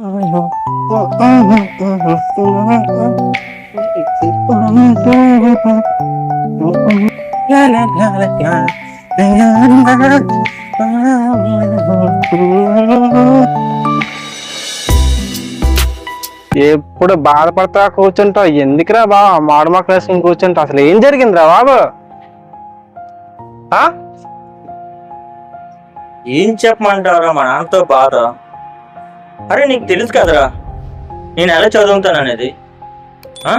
ఎప్పుడు బాధపడతా కూర్చుంటావు? ఎందుకురా బావ? మాడు క్లాస్ వేసుకుని కూర్చుంటావు? అసలు ఏం జరిగిందిరా బాబు? ఏం చెప్పమంటారా మా నాన్నతో బాధ. అరే నీకు తెలుసు కదరా నేను ఎలా చదువుతాను అనేది ఆ?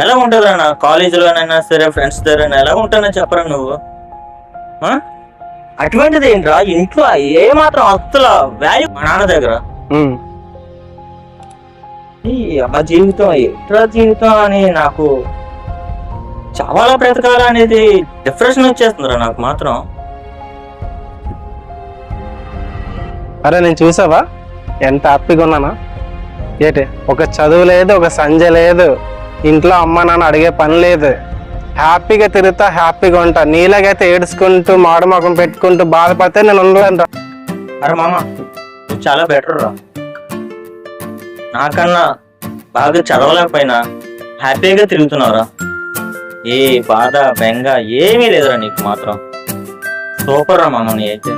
ఎలా ఉంటుందా నా కాలేజీలోనైనా సరే ఫ్రెండ్స్ దగ్గర ఎలా ఉంటానో చెప్పరా నువ్వు? ఆ? అటువంటిది ఏంట్రా? ఇంట్లో ఏ మాత్రం అసలు వాల్యూ మా నాన్న దగ్గర. ఆ జీవితం ఎట్లా జీవితం అని నాకు చాలా బ్రతకాల అనేది డిప్రెషన్ వచ్చేస్తుందిరా నాకు మాత్రం. అరే నేను చూసావా? ఎంత హ్యాపీగా ఉన్నానా? ఏంటి ఒక చదువు లేదు ఒక సంజ లేదు ఇంట్లో అమ్మ నాన్న అడిగే పని లేదు. హ్యాపీగా తిరుగుతా హ్యాపీగా ఉంటా. నీలాగైతే ఏడుచుకుంటూ మాడు మొఖం పెట్టుకుంటూ బాధపడితే నేను ఉండలేను అరే మామ నువ్వు చాలా బెటర్ రా. నాకన్నా బాగా చదవలేకపోయినా హ్యాపీగా తిరుగుతున్నావురా. ఏ బాధ బెంగ ఏమీ లేదురా నీకు మాత్రం. సూపర్ రా మామ నీ అయితే.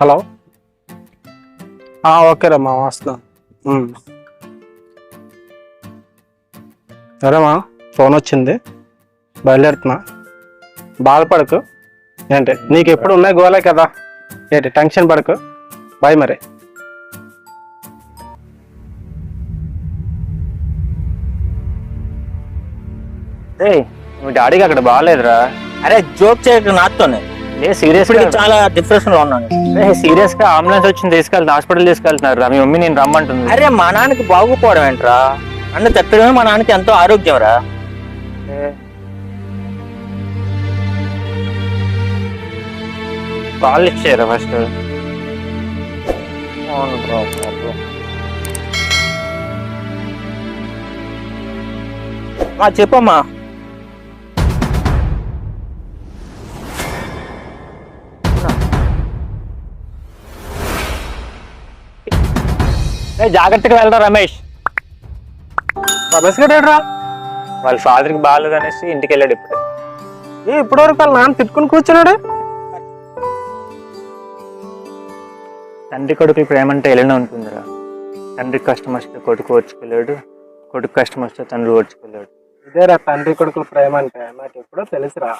హలో? ఓకే రమ్మా వస్తున్నా. సరేమా ఫోన్ వచ్చింది. బయలుదేరుతున్నా. బాధపడకు. ఏంటి నీకు ఎప్పుడు ఉన్నాయి గోలే కదా? ఏంటి టెన్షన్ పడకు. బాయ్ మరి. మీ డాడీకి అక్కడ బాగాలేదురా. అరే జోక్ చేయక నాతోనే. లే సీరియస్ చాలా డిప్రెషన్లో ఉన్నాను. సీరియస్గా అంబులెన్స్ వచ్చింది తీసుకెళ్తే హాస్పిటల్ తీసుకెళ్తున్నారు రా మీ మమ్మీ నేను రమ్మంటుంది. అరే మా నాన్నకి బాగుపోవడం ఏంట్రా? నన్ను తట్టడమే మా నాన్నకి ఎంతో ఆరోగ్యం రా. కాల్ ఇచ్చారా ఫస్ట్ మా చెప్పమ్మా. జాగ్రత్తగా వెళ్ళరా రమేష్. రమేష్ గారు వాళ్ళ ఫాదర్కి బాగాలేదు అనేసి ఇంటికి వెళ్ళాడు ఇప్పుడు. ఏ ఇప్పటివరకు వాళ్ళ నాన్న తిట్టుకుని కూర్చున్నాడు? తండ్రి కొడుకులు ప్రేమ అంటే ఎలానే ఉంటుందిరా. తండ్రికి కష్టం వస్తే కొడుకు ఓర్చుకోలేడు కొడుకు కష్టం వస్తే తండ్రి ఓర్చుకోలేడు. ఇదేరా తండ్రి కొడుకుల ప్రేమ అంటే నాకు ఎప్పుడో తెలుసురా.